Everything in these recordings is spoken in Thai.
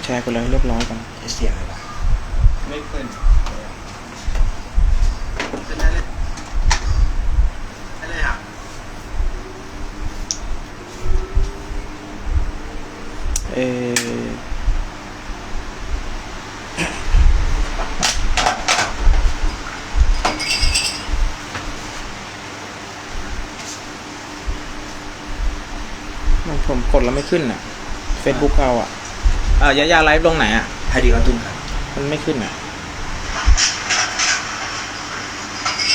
ดแชร์กันเลยเรียบร้อยกันเสียงอะไรวะไม่ขึ้นขึ้นได้เลยได้เลยอะเออมันผมกดแล้วไม่ขึ้นอะ Facebook เราอะ อ่ายายาไลฟ์ลงไหนอะให้ดีกระตุ้นครับ มันไม่ขึ้นอะ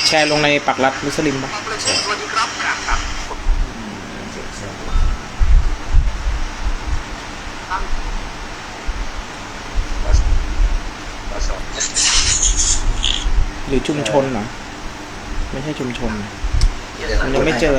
แชร์ลงในปักรัดมุสลิมปะสวัสดีครับครับครับสองหรือชุมชนเหรอ ไม่ใช่ชุมชนนะมันยังไม่เจอ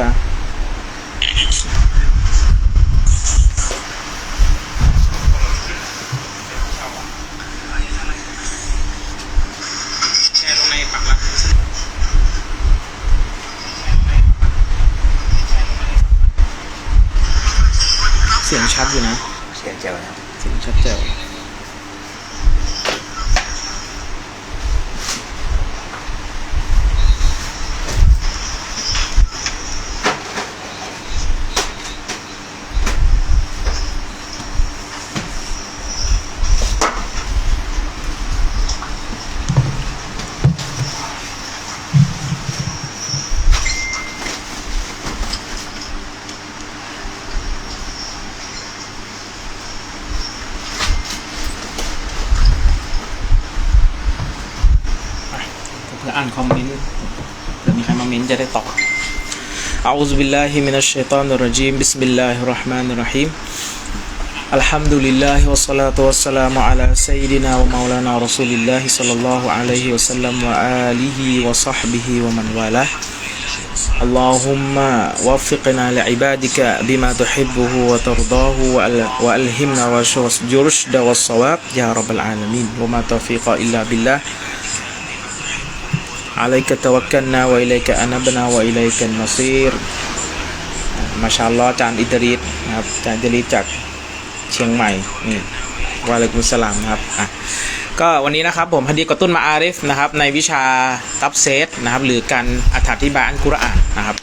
ชัดอยู่นะ เสียงเจียวนะเสียงชัดแจ๋วานคอมเมนต์เผื่อมีใครมาเมนต์จะได้ตอบ أعوذ بالله من الشيطان الرجيم بسم الله الرحمن الرحيم الحمد لله والصلاة والسلام على سيدنا ومولانا رسول الله صلى الله عليه وسلم وآله وصحبه ومن والاه اللهم وفقنا لعبادك بما تحبه وترضاه وأل- وألهمنا الرشد والصواب يا رب العالمين وما توفيق إلا بالله عليك توكلنا وإليك أنبنا وإليك المصير มาชาอัลลอฮ์อาจารย์อิดรีสนะครับอาจารย์อิดรีสจากเชียงใหม่นี่วะอะลัยกุมสสลามนะครับอ่ะก็วันนี้นะครับผมฮะดีกอตุนมาอาริฟนะครับในวิชาตับเซตนะครับหรือการอธิบายอันกุรอานนะครับ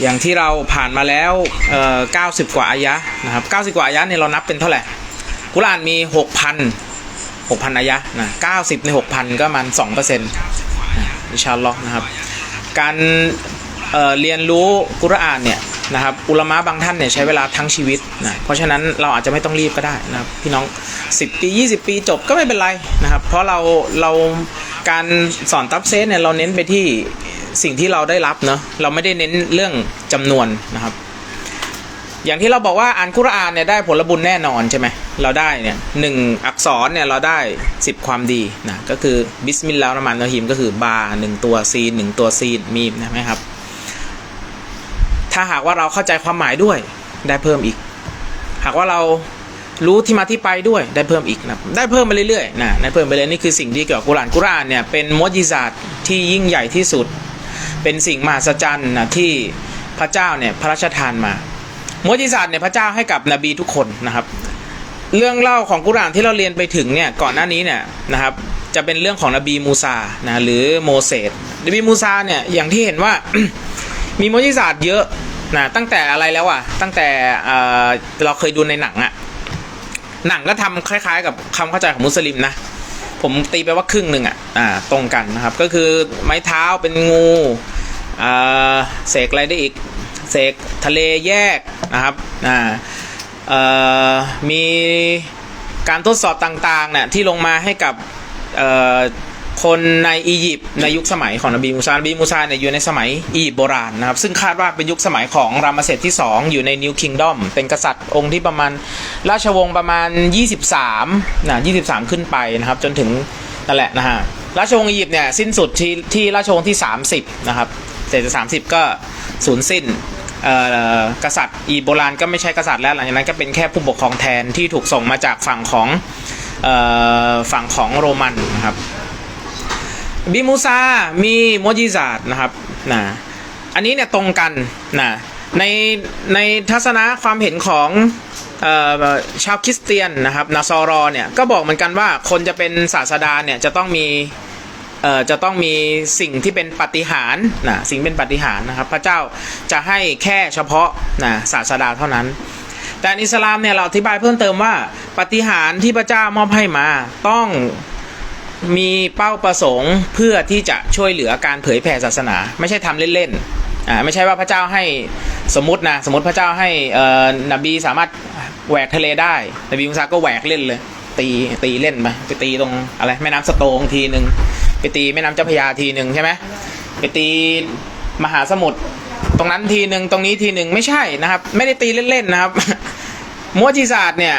อย่างที่เราผ่านมาแล้วเอ่อ90 กว่าอายะห์นะครับ 90 กว่าอายะห์เนี่ยเรานับเป็นเท่าไหร่ กุรอานมี 6,000 6,000อายะห์นะ90ใน6,000ก็มัน2%เปอร์เซ็นต์อิชาลลอฮ์นะครับ การเเรียนรู้กุรอานเนี่ยนะครับอุลมะบางท่านเนี่ยใช้เวลาทั้งชีวิตนะเพราะฉะนั้นเราอาจจะไม่ต้องรีบก็ได้นะครับพี่น้อง 10 ปี 20 ปีจบก็ไม่เป็นไรนะครับ เพราะเราเราการสอนตับเซตเนี่ยเราเน้นไปที่สิ่งที่เราได้รับเนาะเราไม่ได้เน้นเรื่องจำนวนนะครับ อย่างที่เราบอกว่าอ่านกุรานเนี่ยได้ผลบุญแน่นอนใช่ไหมเราได้เนี่ยหนึ่งอักษรเนี่ยเราได้ 10 ความดีนะก็คือบิสมิลลาห์รห์มานิรเราะฮีมก็คือบาหนึ่งตัวซีนหนึ่งตัวซีนมีมนะไหมครับ ถ้าหากว่าเราเข้าใจความหมายด้วยได้เพิ่มอีก หากว่าเรารู้ที่มาที่ไปด้วยได้เพิ่มอีกนะได้เพิ่มไปเรื่อยๆนะได้เพิ่มไปเรื่อยนี่คือสิ่งที่เกี่ยวกับกุรานกุรานเนี่ยเป็นมวจิซาตที่ยิ่งใหญ่ที่สุด เป็นสิ่งมหัศจรรย์นะที่พระเจ้าเนี่ยพระราชทานมา มุจิศาสตร์เนี่ยพระเจ้าให้กับนบีทุกคนนะครับ เรื่องเล่าของกุรานที่เราเรียนไปถึงเนี่ยก่อนหน้านี้เนี่ยนะครับจะเป็นเรื่องของนบีมูซานะหรือโมเสสนบีมูซาเนี่ยอย่างที่เห็นว่ามีมุจิศาสตร์เยอะนะตั้งแต่อะไรแล้วอะตั้งแต่เราเคยดูในหนังอะหนังก็ทำคล้ายๆ กับคำเข้าใจของมุสลิมนะผมตีไปว่าครึ่งหนึ่งอะอ่าตรงกันนะครับ ก็คือไม้เท้าเป็นงูอ่าเสกอะไรได้อีก เสกทะเลแยกนะครับอ่ามีการทดสอบต่างๆเนี่ยที่ลงมาให้กับคนในอียิปต์ในยุคสมัยของนบีมูซานบีมูซาเนี่ยอยู่ในสมัยอียิปต์โบราณนะครับ ซึ่งคาดว่าเป็นยุคสมัยของรามเสดที่ 2 อยู่ในนิวคิงดอมเป็นกษัตริย์องค์ที่ประมาณ ราชวงศ์ประมาณ 23นะ23 ขึ้นไปนะครับ จนถึงนั่นแหละนะฮะราชวงศ์อียิปต์เนี่ยสิ้นสุดที่ที่ราชวงศ์ที่ 30 นะครับเศษสามสิบก็สูญสิ้น กษัตริย์อีโบราณก็ไม่ใช่กษัตริย์แล้วหลังจากนั้นก็เป็นแค่ผู้ปกครองแทนที่ถูกส่งมาจากฝั่งของเอ่อฝั่งของโรมันนะครับบิมูซา มีโมจิซาดนะครับนะอันนี้เนี่ยตรงกันนะในในทัศนะความเห็นของเอ่อชาวคริสเตียนนะครับนาซอรอเนี่ยก็บอกเหมือนกันว่าคนจะเป็นศาสดาเนี่ยจะต้องมี เอ่อจะต้องมีสิ่งที่เป็นปฏิหารนะสิ่งเป็นปฏิหารนะครับ พระเจ้าจะให้แค่เฉพาะนะศาสดาเท่านั้น แต่อิสลามเนี่ยเราอธิบายเพิ่มเติมว่า ปฏิหารที่พระเจ้ามอบให้มาต้องมีเป้าประสงค์เพื่อที่จะช่วยเหลือการเผยแผ่ศาสนา ไม่ใช่ทำเล่นๆอ่าไม่ใช่ว่าพระเจ้าให้สมมตินะสมมติพระเจ้าให้เอ่อนบีสามารถแหวกทะเลได้ นบีมุสาก็แหวกเล่นเลย ตีตีเล่นไปไปตีตรงอะไรแม่น้ำสโตงทีหนึ่ง ไปตีแม่น้ำเจ้าพระยาทีหนึ่งใช่ไหมไปตีมหาสมุทรตรงนั้นทีหนึ่งตรงนี้ทีหนึ่งไม่ใช่นะครับ ไม่ได้ตีเล่นๆนะครับมุจิศาสตร์เนี่ย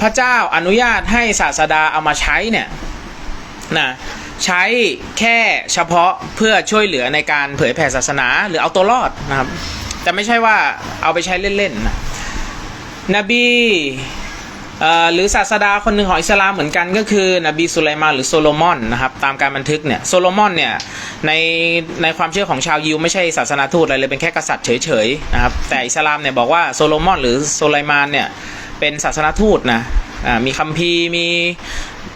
พระเจ้าอนุญาตให้ศาสดาเอามาใช้เนี่ยนะใช้แค่เฉพาะเพื่อช่วยเหลือในการเผยแผ่ศาสนาหรือเอาตัวรอดนะครับ แต่ไม่ใช่ว่าเอาไปใช้เล่นๆนะนบี หรือศาสดาคนหนึ่งของอิสลามเหมือนกันก็คือนบีสุไลมานหรือโซโลมอนนะครับตามการบันทึกเนี่ยโซโลมอนเนี่ยในในความเชื่อของชาวยิวไม่ใช่ศาสนาทูตอะไรเลยเป็นแค่กษัตริย์เฉยๆนะครับแต่อิสลามเนี่ยบอกว่าโซโลมอนหรือโซไลมานเนี่ยเป็นศาสนาทูตนะมีคัมภีร์มี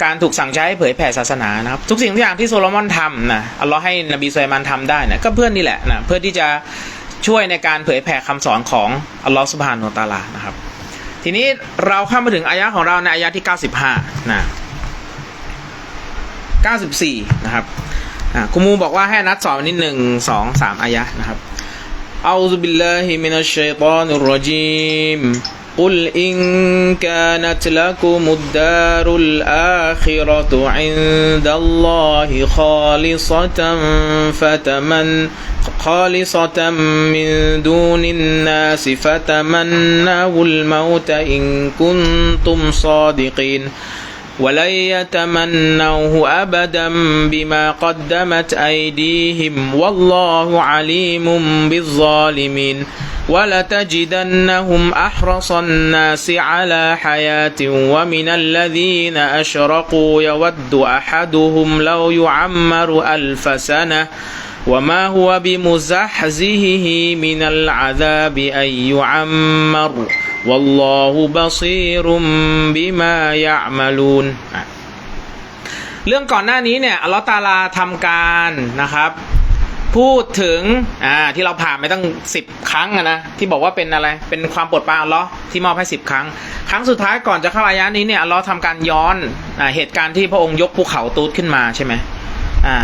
การถูกสั่งใช้ให้เผยแผ่ศาสนานะครับทุกสิ่งทุกอย่างที่โซโลมอนทำนะอัลลอฮ์ให้นบีสุไลมานทำได้นะก็เพื่อนนี่แหละนะเพื่อที่จะช่วยในการเผยแผ่คำสอนของอัลลอฮ์สุบฮานุตาลานะครับ ทีนี้เราเข้ามาถึงอายะของเราในอายะที่ 95 นะ 94 นะครับคุมูบอกว่าให้นัดสอบนิดหนึ่งสองสามอายะนะครับอัลลอฮฺ قل إن كانت لكم الدار الآخرة عند الله خالصة فتمن خالصة من دون الناس فتمنوا الموت إن كنتم صادقين ولن يتمنوه أبدا بما قدمت أيديهم والله عليم بالظالمين ولتجدنهم أحرص الناس على حياة ومن الذين أشرقوا يود أحدهم لو يعمر ألف سنة وما هو بمزحزهه من العذاب أن يعمر วัลลอฮุบาซีรุมบิมายะมาลูนเรื่องก่อนหน้านี้เนี่ยอัลลอฮ์ตาลาทำการนะครับ พูดถึงอ่าที่เราผ่านไปตั้งสิบครั้งนะที่บอกว่าเป็นอะไร เป็นความปวดปรานอัลลอฮ์ที่มอบให้สิบครั้ง ครั้งสุดท้ายก่อนจะเข้าอายะนี้เนี่ยอัลลอฮ์ทำการย้อนอ่าเหตุการณ์ที่พระองค์ยกภูเขาตูดขึ้นมาใช่ไหมอ่า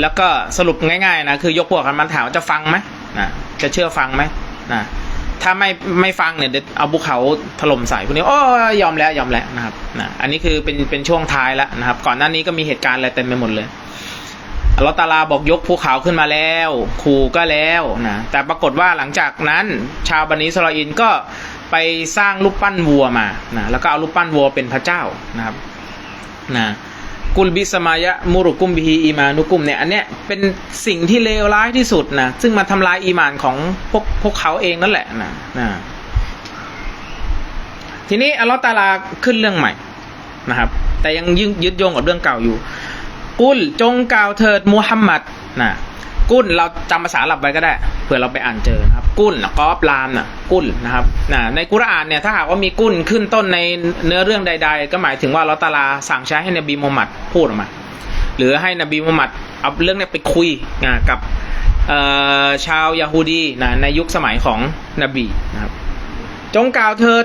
แล้วก็สรุปง่ายๆนะคือยกพวกกันมันถามจะฟังไหมนะจะเชื่อฟังไหมนะ ถ้าไม่ไม่ฟังเนี่ยเดเอาภูเขาถล่มใส่พวกนี้โอ้ยอมแล้วยอมแล้วนะครับนะอันนี้คือเป็นเป็นช่วงท้ายแล้วนะครับ ก่อนหน้านี้ก็มีเหตุการณ์อะไรเต็มไปหมดเลยอัลอตาลาบอกยกภูเขาขึ้นมาแล้วขู่ก็แล้วนะแต่ปรากฏว่าหลังจากนั้นชาวบันิสราอินก็ไปสร้างรูปปั้นวัวมานะแล้วก็เอารูปปั้นวัวเป็นพระเจ้านะครับนะ กุลบิสมายะมุรุกุมบิฮีอีมานุกุมเนี่ยอันเนี้ยเป็นสิ่งที่เลวร้ายที่สุดนะซึ่งมาทำลายอีมานของพวกพวกเขาเองนั่นแหละนะนะทีนี้อัลลอฮฺตาลาขึ้นเรื่องใหม่นะครับ แต่ยังยึดยึดโยงกับเรื่องเก่าอยู่ กุลจงกล่าวเถิดมูฮัมหมัดนะ กุลเราจำภาษาหรับไว้ก็ได้เผื่อเราไปอ่านเจอนะครับ กุลนกอบลามนะกุลนะครับนะในกุรอานเนี่ยถ้าหากว่ามีกุลขึ้นต้นในเนื้อเรื่องใด ๆ ก็หมายถึงว่าอัลลอฮฺตาลาสั่งใช้ให้นบีมูฮัมหมัดพูดออกมา หรือให้นบีมูฮัมหมัดเอาเรื่องนี้ไปคุยนะกับชาวยาฮูดีนะในยุคสมัยของนบีนะครับจงกล่าวเถิด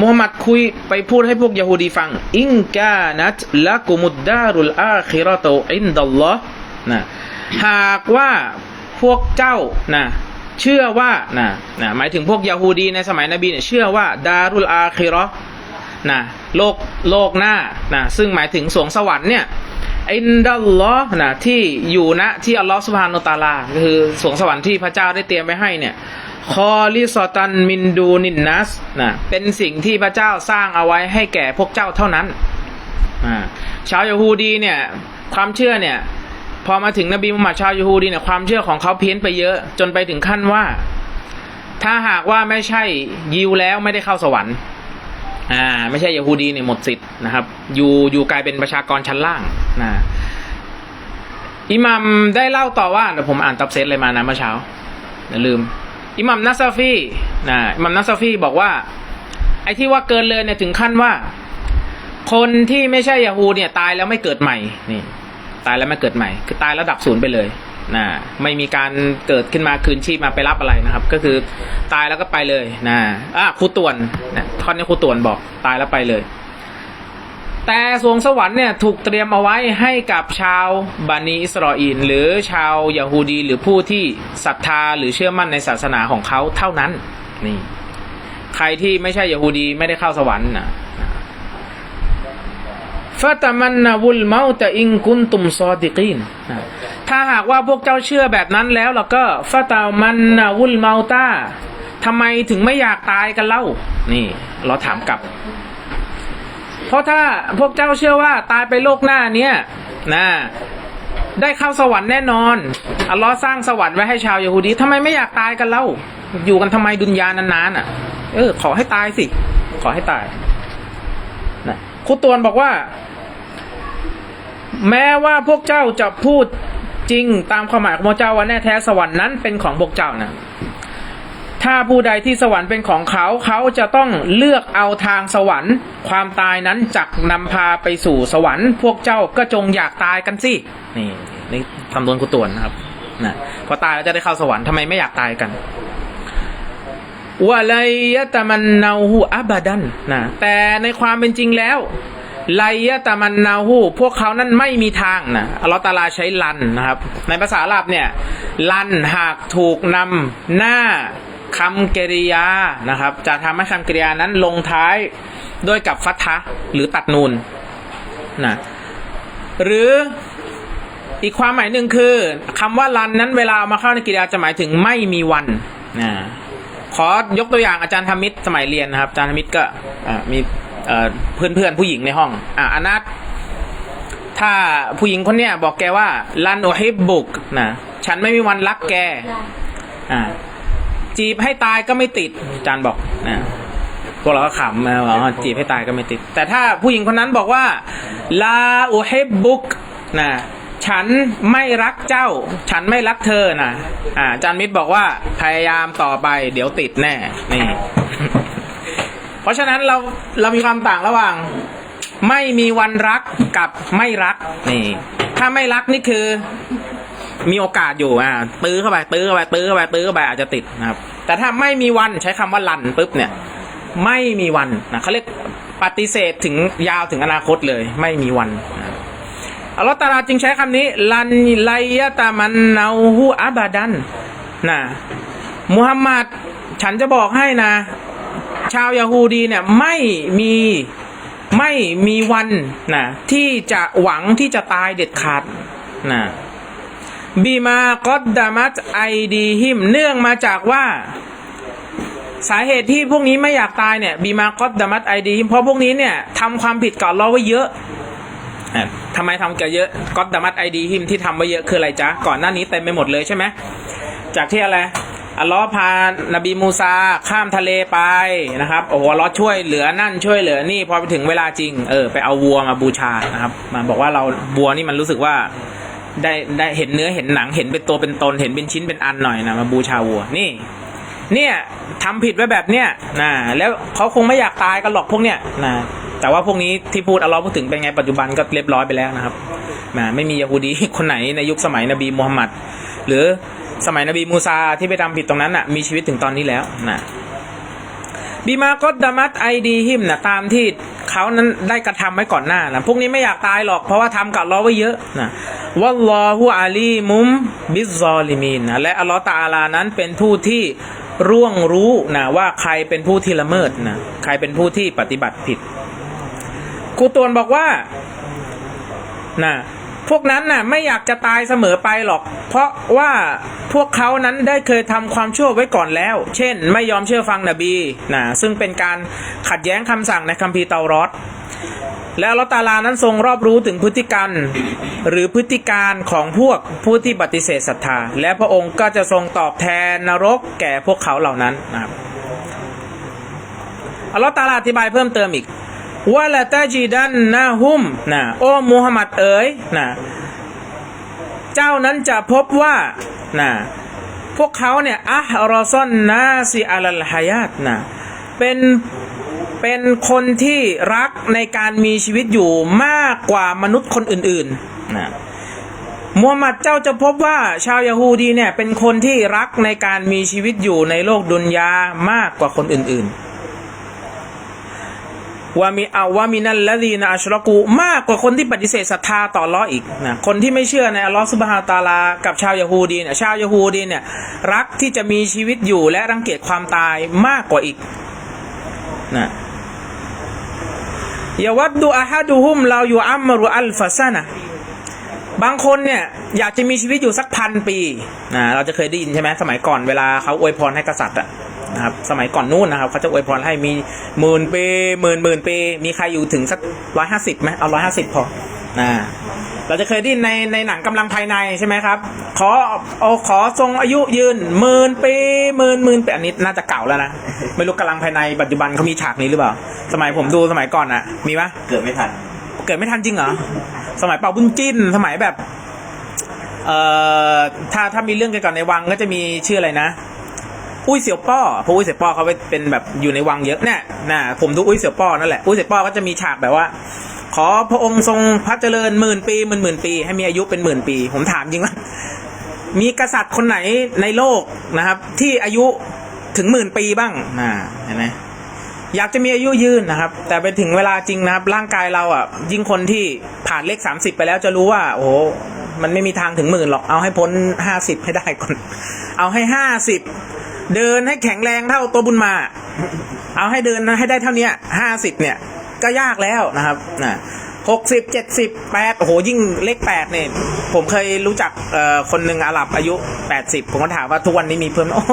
มูฮัมหมัดคุยไปพูดให้พวกยาฮูดีฟัง อิงกานัตละกุมุดดารุลอาคิรอตอินดัลลอฮ์นะ หากว่าพวกเจ้านะเชื่อว่านะนะหมายถึงพวกยาฮูดีในสมัยนบีเนี่ยเชื่อว่า ดารุลอาคิรอนะโลกโลกหน้านะซึ่งหมายถึงสวงสวรรค์เนี่ยอินดัลลอฮ์นะที่อยู่ณที่อัลลอฮ์สุบฮานุตาลาก็คือสวงสวรรค์ที่พระเจ้าได้เตรียมไว้ให้เนี่ยคอลิซอตันมินดูนินนัสนะเป็นสิ่งที่พระเจ้าสร้างเอาไว้ให้แก่พวกเจ้าเท่านั้นอ่าชาวยาฮูดีเนี่ยความเชื่อเนี่ย พอมาถึงนบีมุฮัมมัดชาวยาฮูดีเนี่ยความเชื่อของเขาเพี้ยนไปเยอะ จนไปถึงขั้นว่า ถ้าหากว่าไม่ใช่ยิวแล้วไม่ได้เข้าสวรรค์อ่าไม่ใช่ยาฮูดีเนี่ยหมดสิทธิ์นะครับอยู่อยู่กลายเป็นประชากรชั้นล่างนะอิหมัมได้เล่าต่อว่าเดี๋ยวผมอ่านตับเซตเลยมานะเมื่อเช้าอย่าลืมอิหมัมนัสซาฟีนะอิหมัมนัสซาฟีบอกว่า ไอ้ที่ว่าเกินเลยเนี่ยถึงขั้นว่า คนที่ไม่ใช่ยาฮูเนี่ยตายแล้วไม่เกิดใหม่นี่ ตายแล้วไม่เกิดใหม่ คือตายแล้วดับศูนย์ไปเลยนะไม่มีการเกิดขึ้นมาคืนชีพมาไปรับอะไรนะครับ ก็คือตายแล้วก็ไปเลยนะอะครูตวนนะท่อนนี้ครูตวนบอกตายแล้วไปเลย แต่สวงสวรรค์เนี่ยถูกเตรียมเอาไว้ให้กับชาวบานีอิสราเอลหรือชาวยาฮูดี หรือผู้ที่ศรัทธาหรือเชื่อมั่นในศาสนาของเขาเท่านั้นนี่ใครที่ไม่ใช่ยาฮูดีไม่ได้เข้าสวรรค์นะ ฟาตามันนาวุลเมาตอิงกุนตุมซอดิกีนถ้าหากว่าพวกเจ้าเชื่อแบบนั้นแล้วแล้วก็ฟาตามันนาวุลเมาตาทำไมถึงไม่อยากตายกันเล่า นี่ เราถามกลับ เพราะถ้าพวกเจ้าเชื่อว่าตายไปโลกหน้าเนี้ยนะได้เข้าสวรรค์แน่นอน อัลลอฮ์สร้างสวรรค์ไว้ให้ชาวยาฮูดีทำไมไม่อยากตายกันเล่า อยู่กันทำไมดุนยานานๆอะ เออ ขอให้ตายสิ ขอให้ตายนะครูตวนบอกว่า แม้ว่าพวกเจ้าจะพูดจริงตามความหมายของพระเจ้าว่าแน่แท้สวรรค์นั้นเป็นของพวกเจ้านะถ้าผู้ใดที่สวรรค์เป็นของเขาเขาจะต้องเลือกเอาทางสวรรค์ ความตายนั้นจักนำพาไปสู่สวรรค์ พวกเจ้าก็จงอยากตายกันสินี่นี่คำนวณคุตวนนะครับนะพอตายแล้วจะได้เข้าสวรรค์ทำไมไม่อยากตายกันวะไลยะตะมันนาหูอับดันนะแต่ในความเป็นจริงแล้ว ไลยะตะมันนาหูพวกเขานั้นไม่มีทางนะอัลลอฮฺตาลาใช้ลันนะครับ ในภาษาอาหรับเนี่ยลันหากถูกนำหน้าคำกริยานะครับ จะทำให้คำกริยานั้นลงท้ายด้วยกับฟัตทะหรือตัดนูนนะหรืออีกความหมายหนึ่งคือคำว่าลันนั้นเวลาเอามาเข้าในกริยาจะหมายถึงไม่มีวันนะขอยกตัวอย่างอาจารย์ธรรมิตรสมัยเรียนนะครับ อาจารย์ธรรมิตรก็มี เพื่อนเพื่อนผู้หญิงในห้อง อ่าอนัทถ้าผู้หญิงคนเนี้ยบอกแกว่าลันโอฮิบบุกนะฉันไม่มีวันรักแก อ่า จีบให้ตายก็ไม่ติดอาจารย์บอกนะพวกเราก็ขำนะว่าจีบให้ตายก็ไม่ติด แต่ถ้าผู้หญิงคนนั้นบอกว่าลาโอฮิบบุกนะฉันไม่รักเจ้า ฉันไม่รักเธอนะอ่าอาจารย์มิตรบอกว่าพยายามต่อไป เดี๋ยวติดแน่ นี่ เพราะฉะนั้นเราเรามีความต่างระหว่าง ไม่มีวันรักกับไม่รักนี่ถ้าไม่รักนี่คือ มีโอกาสอยู่อ่าตื้อเข้าไปตื้อเข้าไปตื้อเข้าไปตื้อเข้าไปอาจจะติดนะครับ แต่ถ้าไม่มีวันใช้คำว่าลันปุ๊บเนี่ย ไม่มีวันนะเขาเรียกปฏิเสธถึงยาวถึงอนาคตเลย ไม่มีวันนะอัลลอฮฺตาลาจึงใช้คำนี้ ลันไลยะตามันนาหูอับาดันนะมุฮัมมัดฉันจะบอกให้นะ ชาวยาฮูดีเนี่ยไม่มีไม่มีวันนะที่จะหวังที่จะตายเด็ดขาดนะบีมากอดดามัตไอดีหิมเนื่องมาจากว่า สาเหตุที่พวกนี้ไม่อยากตายเนี่ยบีมากอดดามัตไอดีหิมเพราะพวกนี้เนี่ยทำความผิดก่อนเราไว้เยอะทำไมทำกันเยอะกอดดามัตไอดีหิมที่ทำไว้เยอะคืออะไรจ๊ะก่อนหน้านี้เต็มไปหมดเลยใช่ไหมจากที่อะไร อัลลอฮ์พานบีมูซาข้ามทะเลไปนะครับโอ้โหอัลลอฮ์ช่วยเหลือนั่นช่วยเหลือนี่พอไปถึงเวลาจริงเออไปเอาวัวมาบูชานะครับมาบอกว่าเราวัวนี่มันรู้สึกว่าได้ได้เห็นเนื้อเห็นหนังเห็นเป็นตัวเป็นตนเห็นเป็นชิ้นเป็นอันหน่อยนะมาบูชาวัวนี่ เนี่ยทำผิดไว้แบบเนี้ยนะแล้วเขาคงไม่อยากตายกันหรอกพวกเนี้ยนะแต่ว่าพวกนี้ที่พูดอัลลอฮ์พูดถึงเป็นไงปัจจุบันก็เรียบร้อยไปแล้วนะครับนะไม่มียะฮูดีคนไหนในยุคสมัยนบีมูฮัมมัดหรือ สมัยนบีมูซาที่ไปทำผิดตรงนั้นอะมีชีวิตถึงตอนนี้แล้วนะบีมากดดามัตไอดีหิมนะตามที่เขานั้นได้กระทำไว้ก่อนหน้านะพวกนี้ไม่อยากตายหรอกเพราะว่าทำกับลลอไว้เยอะนะวัลลอฮุอาลีมุมบิซอลิมีนนะและอัลลอฮ์ตอาลานั้นเป็นผู้ที่ร่วงรู้นะว่าใครเป็นผู้ที่ละเมิดนะใครเป็นผู้ที่ปฏิบัติผิดครูตวนบอกว่านะ พวกนั้นน่ะไม่อยากจะตายเสมอไปหรอก เพราะว่าพวกเขานั้นได้เคยทำความชั่วไว้ก่อนแล้ว เช่น ไม่ยอมเชื่อฟังนบีนะซึ่งเป็นการขัดแย้งคำสั่งในคัมภีร์เตารอดและอัลอตาลานั้นทรงรอบรู้ถึงพฤติกรรมหรือพฤติการของพวกผู้ที่ปฏิเสธศรัทธา และพระองค์ก็จะทรงตอบแทนนรกแก่พวกเขาเหล่านั้นนะครับอัลลอฮ์ตาลาอธิบายเพิ่มเติมอีก ว่าละตาจีดันนะฮุมนะโอ้มูฮัมหมัดเอ๋ยนะเจ้านั้นจะพบว่านะพวกเขาเนี่ยอะฮรอซอนนาซีอัลลฮายาตนะเป็นเป็นคนที่รักในการมีชีวิตอยู่มากกว่ามนุษย์คนอื่นๆนะมูฮัมหมัดเจ้าจะพบว่าชาวยาฮูดีเนี่ยเป็นคนที่รักในการมีชีวิตอยู่ในโลกดุนยามากกว่าคนอื่นๆ ว่ามีอาวามินัลละดีนะอัชรกูมากกว่าคนที่ปฏิเสธศรัทธาต่อลออีกนะคนที่ไม่เชื่อในอัลลอฮ์ซุบฮานะฮูวะตาลา กับชาวยาฮูดีเนี่ยชาวยาฮูดีเนี่ยรักที่จะมีชีวิตอยู่และรังเกียจความตายมากกว่าอีกนะยาวัดดูอาฮัดูฮุมเราอยู่อัมมารุอัลฟาซานะบางคนเนี่ยอยากจะมีชีวิตอยู่สักพันปีนะเราจะเคยได้ยินใช่ไหมสมัยก่อนเวลาเขาอวยพรให้กษัตริย์อะ นะครับสมัยก่อนนู่นนะครับเขาจะอวยพรให้มีหมื่นปีหมื่นหมื่นปีมีใครอยู่ถึงสักร้อยห้าสิบไหมเอาร้อยห้าสิบพอนะเราจะเคยได้ยินในในหนังกำลังภายในใช่ไหมครับ ขอเอาขอทรงอายุยืนหมื่นปีหมื่นหมื่นปีอันนี้น่าจะเก่าแล้วนะไม่รู้กำลังภายในปัจจุบันเขามีฉากนี้หรือเปล่า สมัยผมดูสมัยก่อนอะมีปะเกิดไม่ทัน เกิดไม่ทันจริงเหรอสมัยเป่าบุญจิ้นสมัยแบบเอ่อถ้าถ้ามีเรื่องเกี่ยวกับในวังก็จะมีชื่ออะไรนะ อุ้ยเสี่ยวป้อเพราะอุ้ยเสี่ยวป้อเขาไปเป็นแบบอยู่ในวังเยอะเนี่ยนะผมดูอุ้ยเสี่ยวป้อนั่นแหละอุ้ยเสี่ยวป้อก็จะมีฉากแบบว่า ขอพระองค์ทรงพระเจริญหมื่นปีหมื่นหมื่นปี ให้มีอายุเป็นหมื่นปี ผมถามจริงว่ามีกษัตริย์คนไหนในโลกนะครับ ที่อายุถึงหมื่นปีบ้างนะเห็นไหมอยากจะมีอายุยืนนะครับ แต่ไปถึงเวลาจริงนะครับ ร่างกายเราอะ ยิ่งคนที่ผ่านเลขสามสิบไปแล้วจะรู้ว่า โอ้โหมันไม่มีทางถึงหมื่นหรอก เอาให้พ้นห้าสิบให้ได้ก่อน เอาให้ห้าสิบ เดินให้แข็งแรงเท่าตัวบุญมา เอาให้เดินให้ได้เท่านี้ห้าสิบเนี่ย ก็ยากแล้วนะครับนะหกสิบเจ็ดสิบแปดโอ้โหยิ่งเลขแปดเนี่ย ผมเคยรู้จักคนหนึ่งอาหรับอายุแปดสิบผมก็ถามว่าทุกวันนี้มีเพิ่มไหมโอ้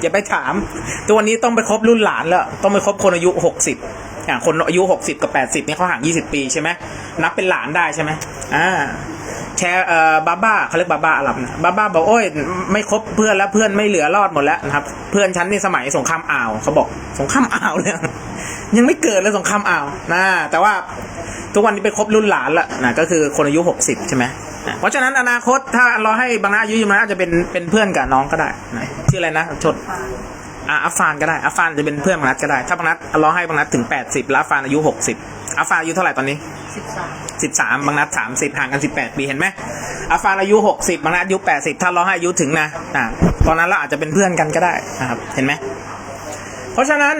อย่าไปถามตัววันนี้ต้องไปครบรุ่นหลานแล้ว ต้องไปครบคนอายุหกสิบอย่างคนอายุหกสิบกับแปดสิบนี่เขาห่างยี่สิบปีใช่ไหมนับเป็นหลานได้ใช่ไหมอ่า แชร์เอ่อบาบ้าเขาเรียกบาบ้าอาหรับนะบาบ้าบอกโอ้ยไม่คบเพื่อนแล้วเพื่อนไม่เหลือรอดหมดแล้วนะครับ เพื่อนฉันนี่สมัยสงครามอ่าวเขาบอกสงครามอ่าวเลยยังไม่เกิดเลยสงครามอ่าวนะแต่ว่าทุกวันนี้ไปคบรุ่นหลานละนะก็คือคนอายุหกสิบใช่ไหมเพราะฉะนั้นอนาคตถ้าเราให้บางนาอายุยืนนะอาจจะเป็นเป็นเพื่อนกับน้องก็ได้นะชื่ออะไรนะชดอะอัฟฟานก็ได้อัฟฟานจะเป็นเพื่อนบางนัดก็ได้ ถ้าบางนัดรอให้บางนัดถึง 80 แล้วอัฟฟานอายุ 60อัฟฟานอายุเท่าไหร่ตอนนี้ 13บสามบังนัด30ห่างกัน18ปีเห็นไหมอัฟฟานอายุ60บบางนัดอายุ80ถ้ารอให้อายุถึงนะอะตอนนั้นเราอาจจะเป็นเพื่อนกันก็ได้นะครับเห็นไหมเพราะฉะนั้น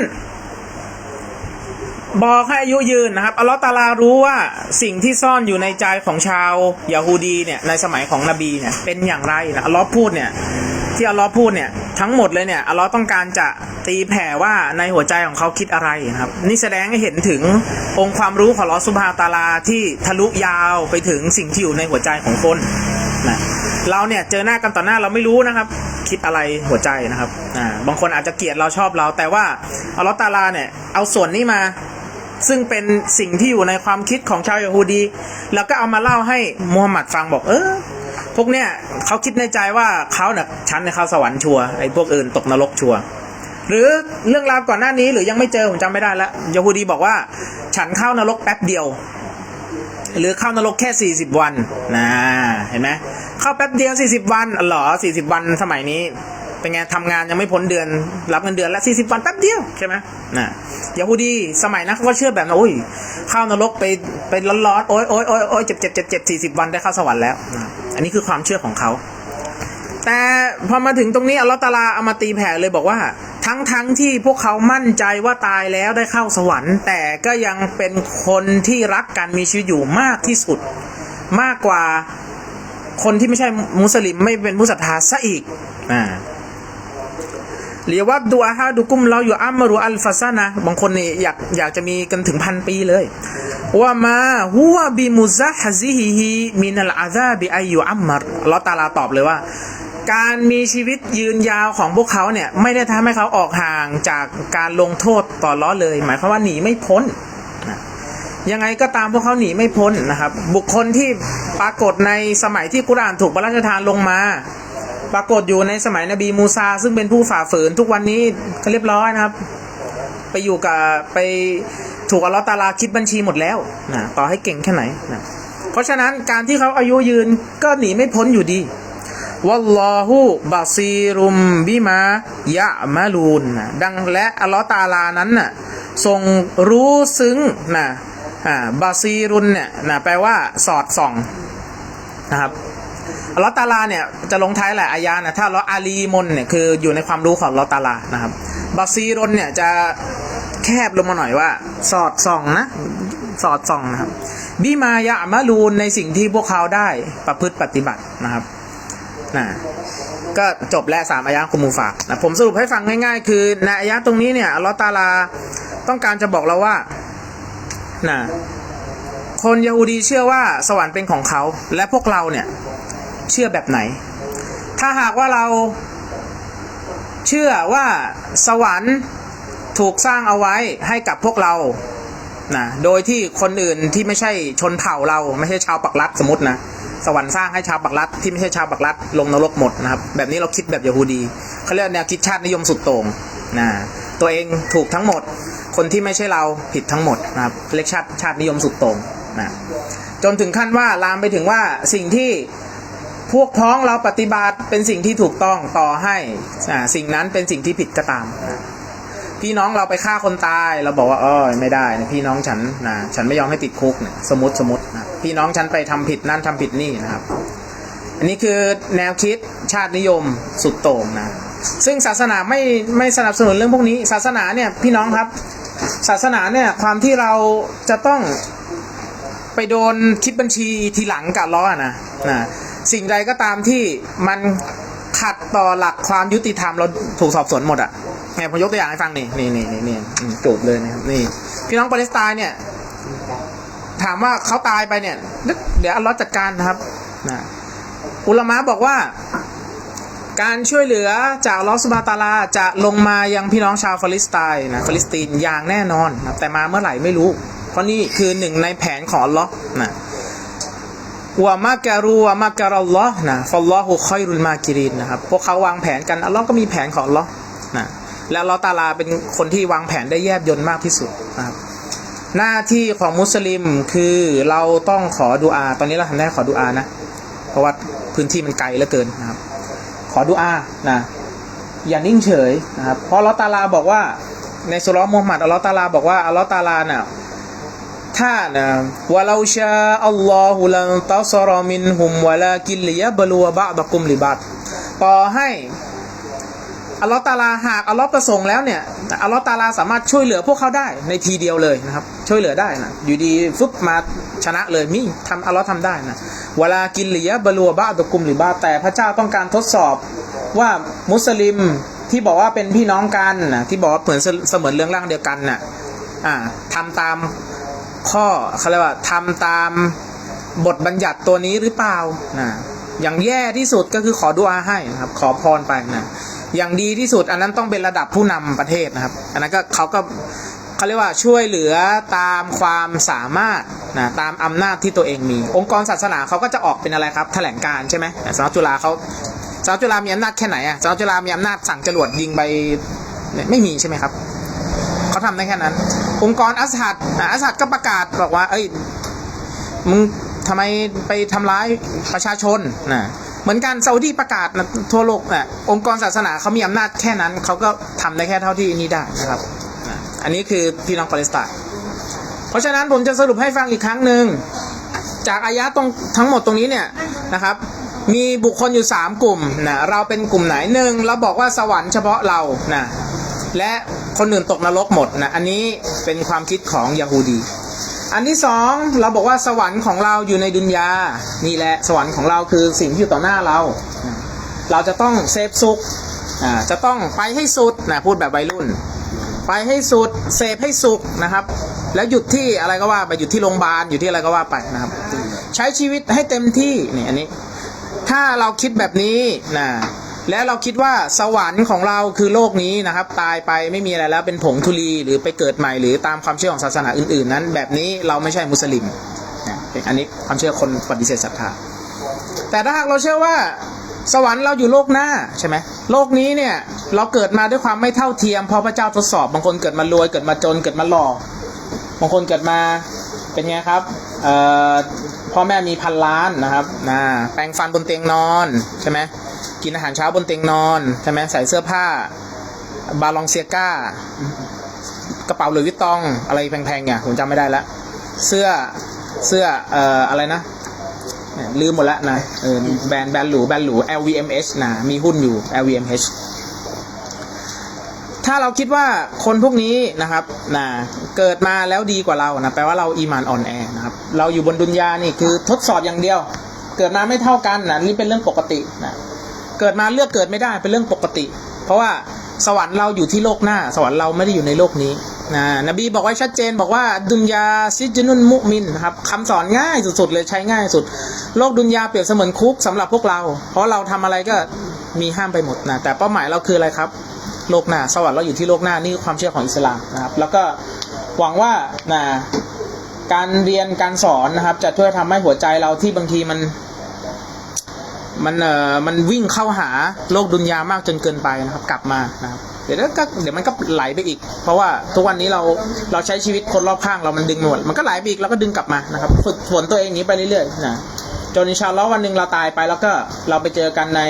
บอกให้อายุยืนนะครับอัลลอฮ์ตาลารู้ว่าสิ่งที่ซ่อนอยู่ในใจของชาวยาฮูดีเนี่ยในสมัยของนบีเนี่ยเป็นอย่างไรนะอัลลอฮ์พูดเนี่ยที่อัลลอฮ์พูดเนี่ย ทั้งหมดเลยเนี่ยอัลลอฮ์ต้องการจะตีแผ่ว่าในหัวใจของเขาคิดอะไรนะครับ นี่แสดงให้เห็นถึงองค์ความรู้ของอลอฮ์ซุบฮาตาลาที่ทะลุยาวไปถึงสิ่งที่อยู่ในหัวใจของคนนะเราเนี่ยเจอหน้ากันต่อหน้าเราไม่รู้นะครับ คิดอะไรหัวใจนะครับอ่าบางคนอาจจะเกลียดเราชอบเรา แต่ว่าอัลลอฮ์ตาลาเนี่ยเอาส่วนนี้มาซึ่งเป็นสิ่งที่อยู่ในความคิดของชาวยาฮูดี แล้วก็เอามาเล่าให้มูฮัมหมัดฟังบอกเออ พวกเนี้ยเขาคิดในใจว่าเขาเนี่ยฉันเนี่ยเข้าวสวรรค์ชัวไอ้พวกอื่นตกนรกชัวหรือเรื่องราวก่อนหน้านี้หรือยังไม่เจอผมจำไม่ได้แล้วยาฮูดีบอกว่า ฉันเข้านรกแป๊บเดียว หรือเข้านรกแค่ 40 วันนะเห็นไหมเข้าแป๊บเดียว 40 วันอ๋อเหรอ40 วันสมัยนี้เป็นไงทำงานยังไม่พ้นเดือน รับเงินเดือนแล้ว40 วันแป๊บเดียวใช่ไหมนะยาฮูดีสมัยนั้นเขาก็เชื่อแบบนั้นโอ้ยเข้านรกไปไปร้อนๆโอ้ยโอ้ยโอ้ยโอ้ยเจ็บเจ็บเจ็บเจ็บสี่สิบวันได้เข้าสวรรค์แล้วนะ อันนี้คือความเชื่อของเขา แต่พอมาถึงตรงนี้อัลลอฮ์ตาลาเอามาตีแผ่เลยบอกว่า ทั้งทั้งที่พวกเขามั่นใจว่าตายแล้วได้เข้าสวรรค์ แต่ก็ยังเป็นคนที่รักการมีชีวิตอยู่มากที่สุด มากกว่าคนที่ไม่ใช่มุสลิมไม่เป็นผู้ศรัทธาซะอีกอ่าเรียกว่าดูอาฮาดูกุมเราอยู่อัมมารุอัลฟาซานะบางคนนี่อยากอยากจะมีกันถึงพันปีเลย ว่ามาหัวบิมุซะฮซิฮิฮิมินัลอาซาบิอายุอัมมารอัลลอตาลาตอบเลยว่า การมีชีวิตยืนยาวของพวกเขาเนี่ย ไม่ได้ทำให้เขาออกห่างจากการลงโทษต่อล้อเลย หมายความว่าหนีไม่พ้นยังไงก็ตามพวกเขาหนีไม่พ้นนะครับ บุคคลที่ปรากฏในสมัยที่กุรานถูกพระราชทานลงมา ปรากฏอยู่ในสมัยนบีมูซา ซึ่งเป็นผู้ฝ่าฝืนทุกวันนี้ก็เรียบร้อยนะครับ ไปอยู่กับไป ถูกอัลลอฮ์ตาลาคิดบัญชีหมดแล้วนะต่อให้เก่งแค่ไหนนะเพราะฉะนั้นการที่เขาอายุยืนก็หนีไม่พ้นอยู่ดีวัลลอฮุบาซีรุมบิมายะมาลูนนะดังและอัลลอฮ์ตาลานั้นน่ะทรงรู้ซึ้งนะอ่าบาซีรุนเนี่ยนะแปลว่าสอดส่องนะครับอัลลอฮ์ตาลาเนี่ยจะลงท้ายหลายอายานะถ้าอัลลอาลีมนเนี่ยคืออยู่ในความรู้ของอัลลอฮ์ตาลานะครับบาซีรุนเนี่ยจะ แคบลงมาหน่อยว่า สอดส่องนะ สอดส่องนะครับบิมายะมาลูนในสิ่งที่พวกเขาได้ประพฤติปฏิบัตินะครับนะก็จบแล้วสามอายะคุมูฝากนะผมสรุปให้ฟังง่ายๆ คือในอายะตรงนี้เนี่ยอัลลอฮ์ตาลาต้องการจะบอกเราว่านะคนยะฮูดีเชื่อว่าสวรรค์เป็นของเขา และพวกเราเนี่ยเชื่อแบบไหน ถ้าหากว่าเราเชื่อว่าสวรรค์ ถูกสร้างเอาไว้ให้กับพวกเรานะโดยที่คนอื่นที่ไม่ใช่ชนเผ่าเราไม่ใช่ชาวปักรัดสมมตินะสวรรค์สร้างให้ชาวปักรัดที่ไม่ใช่ชาวปักรัดลงนรกหมดนะครับ แบบนี้เราคิดแบบยะฮูดีเขาเรียกแนวคิดชาตินิยมสุดโต่งนะตัวเองถูกทั้งหมด คนที่ไม่ใช่เราผิดทั้งหมดนะครับเรียกชาติชาตินิยมสุดโต่งนะจนถึงขั้นว่าลามไปถึงว่าสิ่งที่พวกพ้องเราปฏิบัติเป็นสิ่งที่ถูกต้องต่อให้สิ่งนั้นเป็นสิ่งที่ผิดก็ตามนะ พี่น้องเราไปฆ่าคนตายเราบอกว่าเออไม่ได้นะพี่น้องฉันนะฉันไม่ยอมให้ติดคุกนี่ยสมมติสมมตินะพี่น้องฉันไปทำผิดนั่นทำผิดนี่นะครับ อันนี้คือแนวคิดชาตินิยมสุดโต่งนะซึ่งศาสนาไม่ไม่สนับสนุนเรื่องพวกนี้ ศาสนาเนี่ยพี่น้องครับ ศาสนาเนี่ยความที่เราจะต้องไปโดนคิดบัญชีทีหลังกับล้อนะนะสิ่งใดก็ตามที่มันขัดต่อหลักความยุติธรรมเราถูกสอบสวนหมดอะ เนี่ยผมยกตัวอย่างให้ฟังนี่นี่นี่นี่นี่อืมจูบเลยนะครับนี่ พี่น้องปาเลสไตน์เนี่ย ถามว่าเขาตายไปเนี่ย เดี๋ยวอัลลอฮ์จัดการนะครับนะอุลามะบอกว่า การช่วยเหลือจากลอสุบาตาลาจะลงมายังพี่น้องชาวฟาลิสไตน์นะฟาลิสตีนอย่างแน่นอนนะแต่มาเมื่อไหร่ไม่รู้ เพราะนี่คือหนึ่งในแผนของอัลลอฮ์นะวะมะการูวะมะการัลลอฮ์นะฟัลลอฮุคอยรุลมากิรินนะครับพวกเขาวางแผนกันอัลลอฮ์ก็มีแผนของอัลลอฮ์ แล้วลอตาลาเป็นคนที่วางแผนได้แยบยลมากที่สุดนะครับหน้าที่ของมุสลิมคือเราต้องขอดุอา ตอนนี้เราทำได้ขอดุอานะ เพราะว่าพื้นที่มันไกลเหลือเกินนะครับ ขอดุอานะอย่านิ่งเฉยนะครับเพราะลอตาลาบอกว่าในสุรมูฮัมหมัดอัลลอฮ์ตาลาบอกว่าอัลลอฮ์ตาลาน่ะถ้านะวะลาชาอัลลอฮุลันตัสรมินฮุมวะลากินลิยะบลูวะบะดะกุมลิบัดต่อให้ อัลลอฮ์ตาลาหากอัลลอฮ์ประสงค์แล้วเนี่ยอัลลอฮ์ตาลาสามารถช่วยเหลือพวกเขาได้ในทีเดียวเลยนะครับ ช่วยเหลือได้นะอยู่ดีฟึบมาชนะเลยมีทำอัลลอฮ์ทำได้นะเวลากินเหลียบลัวบ้าตะกุมหรือบ้าแต่พระเจ้าต้องการทดสอบว่ามุสลิมที่บอกว่าเป็นพี่น้องกันนะที่บอกว่าเหมือนเสมือนเรื่องร่างเดียวกันน่ะอ่าทำตามข้อเขาเรียกว่าทำตามบทบัญญัติตัวนี้หรือเปล่านะอย่างแย่ที่สุดก็คือขอดุอาให้นะครับ ขอพรไปนะ อย่างดีที่สุด อันนั้นต้องเป็นระดับผู้นำประเทศนะครับ อันนั้นก็เขาก็เขาเรียกว่าช่วยเหลือตามความสามารถนะตามอำนาจที่ตัวเองมี องค์กรศาสนาเขาก็จะออกเป็นอะไรครับ แถลงการใช่ไหมสำนักจุฬาเขาสำนักจุฬามีอำนาจแค่ไหนอะสำนักจุฬามีอำนาจสั่งจรวดยิงไปเนี่ยไม่มีใช่ไหมครับเขาทำได้แค่นั้น องค์กรอัสฮัดอัสฮัดก็ประกาศบอกว่า เอ้ยมึงทำไมไปทำร้ายประชาชนนะ เหมือนกันซาอุดีประกาศนะทั่วโลกนะองค์กรศาสนาเขามีอำนาจแค่นั้นเขาก็ทำได้แค่เท่าที่นี้ได้นะครับ อันนี้คือพี่น้องปาเลสไตน์เพราะฉะนั้นผมจะสรุปให้ฟังอีกครั้งหนึ่งจากอายะตรงทั้งหมดตรงนี้เนี่ยนะครับ มีบุคคลอยู่ 3 กลุ่มนะเราเป็นกลุ่มไหนหนึ่งเราบอกว่าสวรรค์เฉพาะเรานะและคนอื่นตกนรกหมดนะอันนี้เป็นความคิดของยาฮูดี อันที่สองเราบอกว่าสวรรค์ของเราอยู่ในดุนยา นี่แหละสวรรค์ของเราคือสิ่งที่อยู่ต่อหน้าเรา เราจะต้องเซฟสุขจะต้องไปให้สุดนะพูดแบบวัยรุ่น ไปให้สุดเสพให้สุขนะครับ แล้วหยุดที่อะไรก็ว่าไปหยุดที่โรงพยาบาลอยู่ที่อะไรก็ว่าไปนะครับ ใช้ชีวิตให้เต็มที่นี่อันนี้ ถ้าเราคิดแบบนี้นะ และเราคิดว่าสวรรค์ของเราคือโลกนี้นะครับ ตายไปไม่มีอะไรแล้วเป็นผงธุลีหรือไปเกิดใหม่หรือตามความเชื่อของศาสนาอื่น ๆ นั้น แบบนี้เราไม่ใช่มุสลิมนะอันนี้ความเชื่อคนปฏิเสธศรัทธาแต่ถ้าหากเราเชื่อว่าสวรรค์เราอยู่โลกหน้าใช่ไหมโลกนี้เนี่ยเราเกิดมาด้วยความไม่เท่าเทียมเพราะพระเจ้าทดสอบ บางคนเกิดมารวยเกิดมาจนเกิดมาหล่อบางคนเกิดมาเป็นไงครับพ่อแม่มีพันล้านนะครับนะแปรงฟันบนเตียงนอนใช่ไหม กินอาหารเช้าบนเตียงนอนใช่ไหมใส่เสื้อผ้า บาลองเซียก้ากระเป๋าหรือวิตตองอะไรแพงๆเนี่ยผมจำไม่ได้ละเสื้อเสื้อเอ่ออะไรนะลืมหมดละนะเออแบรนด์แบรนด์หรูแบรนด์หรู LVMH นะมีหุ้นอยู่ LVMH ถ้าเราคิดว่าคนพวกนี้นะครับนะเกิดมาแล้วดีกว่าเรานะแปลว่าเราอีมานอ่อนแอนะครับ เราอยู่บนดุนยานี่คือทดสอบอย่างเดียว เกิดมาไม่เท่ากันนะนี่เป็นเรื่องปกตินะ เกิดมาเลือกเกิดไม่ได้เป็นเรื่องปกติ เพราะว่าสวรรค์เราอยู่ที่โลกหน้า สวรรค์เราไม่ได้อยู่ในโลกนี้นะนบีบอกไว้ชัดเจนบอกว่าดุนยาซิจนุนมุมินนะครับคำสอนง่ายสุดๆเลยใช้ง่ายสุด โลกดุนยาเปรียบเสมือนคุกสำหรับพวกเรา เพราะเราทำอะไรก็มีห้ามไปหมดนะแต่เป้าหมายเราคืออะไรครับ โลกหน้า สวรรค์เราอยู่ที่โลกหน้านี่คือความเชื่อของอิสลามนะครับ แล้วก็หวังว่านะการเรียนการสอนนะครับ จะช่วยทำให้หัวใจเราที่บางทีมัน มันเอ่อมันวิ่งเข้าหาโลกดุนยามากจนเกินไปนะครับ กลับมานะครับเดี๋ยวก็เดี๋ยวมันก็ไหลไปอีก เพราะว่าทุกวันนี้เราเราใช้ชีวิตคนรอบข้างเรามันดึงหมดมันก็ไหลไปอีกแล้วก็ดึงกลับมานะครับ ฝึกฝนตัวเองอย่างนี้ไปเรื่อยๆนะจนอินชาอัลลอฮ์วันหนึ่งเราตายไปแล้วก็เราไปเจอกันใน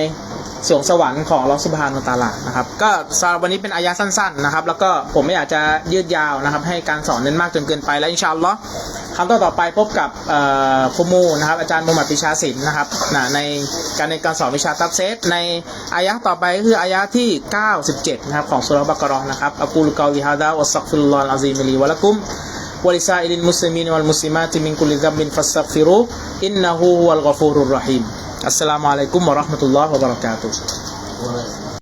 สวงสวรรค์ของลอสุบฮานุตาลานะครับ ก็สำหรับวันนี้เป็นอายะสั้นๆนะครับ แล้วก็ผมไม่อยากจะยืดยาวนะครับ ให้การสอนเน้นมากจนเกินไปแล้วอินชาอัลลอฮ์คำต่อต่อไปพบกับครูมูนะครับอาจารย์มุฮัมมัดปิชาศิลป์นะครับนะในการในการสอนวิชาตับเซตในอายะต่อไปคืออายะที่ 97 นะครับของสุรบากรอนะครับอักูลกาลิฮาดาวัสซักฟิลลอฮ์อาซีมิลีวะลักุม ولسائر المسلمين والمسلمات من كل ذنب فاستغفروه إنه هو الغفور الرحيم. السلام عليكم ورحمة الله وبركاته.